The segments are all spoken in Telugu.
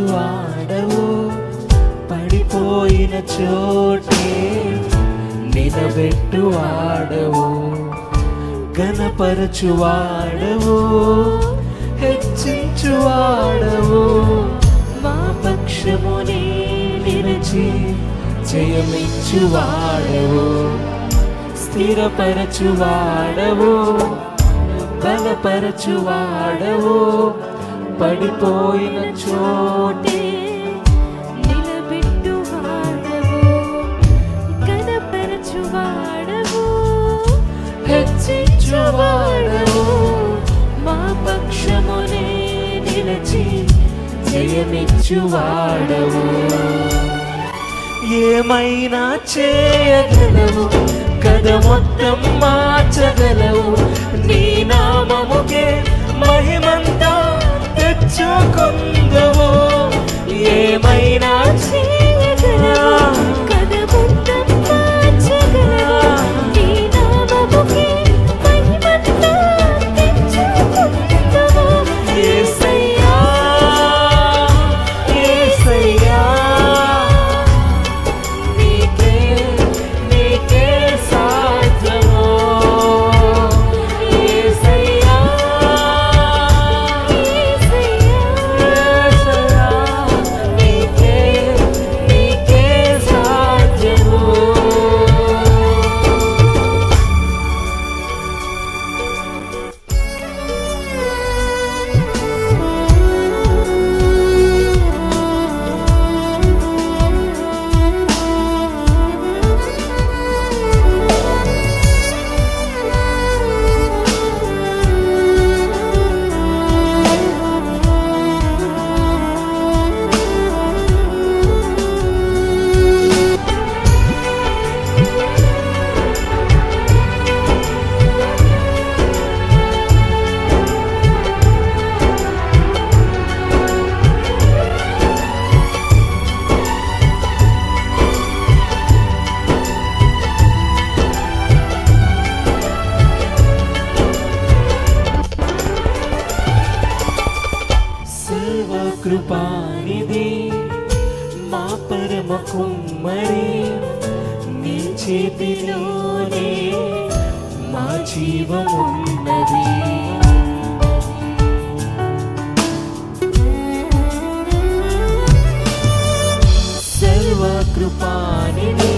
బలపరచు పడిపోయిన చోటే నిలబెట్టు ఆడవు గణపరచు వాడవు. హెచ్చించు వాడవు. మా పక్షముని నిలిచి జయమిచ్చు వాడవు. స్థిరపరచు వాడవు. బలపరచు వాడవు. పడిపోయిన చోటే నిలబెట్టువాడవు, గణపరచువాడవు, హెచ్చించువాడవు మా పక్షమునే నిలచి జయమిచ్చువాడవు ఏమైనా చేయగలవు కథ మొత్తం మార్చగలవు. నీ నామముకే మహిమంతా తెచ్చుకుందవు ఏమైనా చే మరి నీ చేతిలోనే మా జీవమున్నది. సర్వకృపానిధి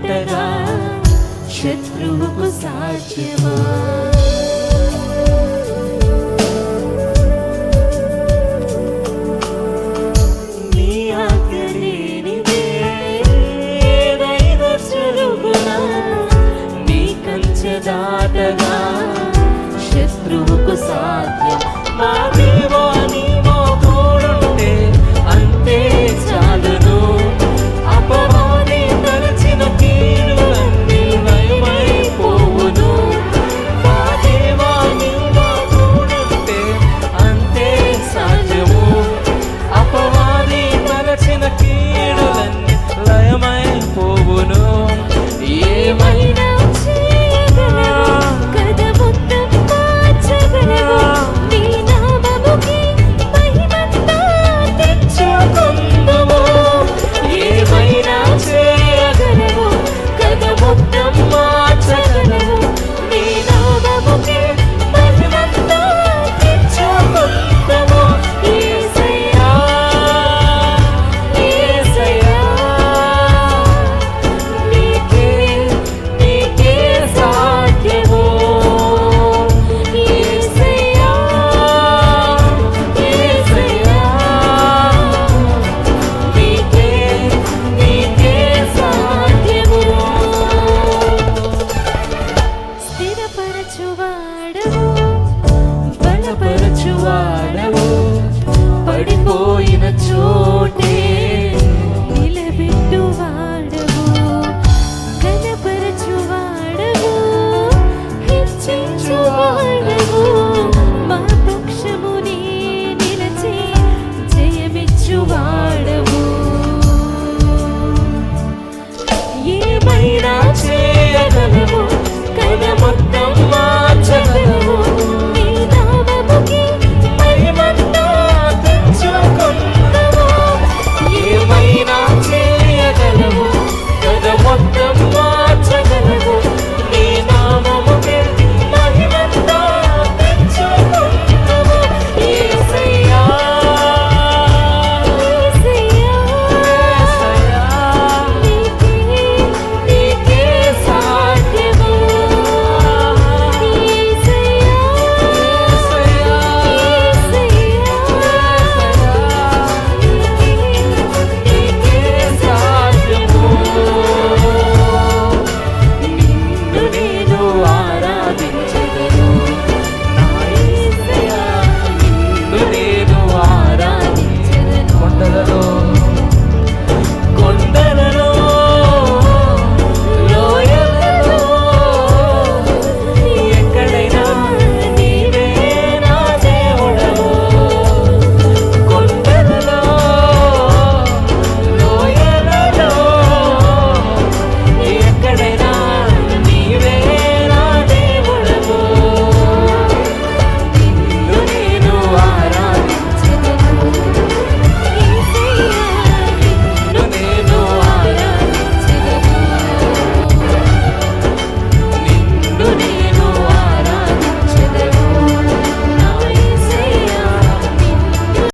దాటగా శత్రువుకు సాధ్యమా దాటగా శత్రువుకు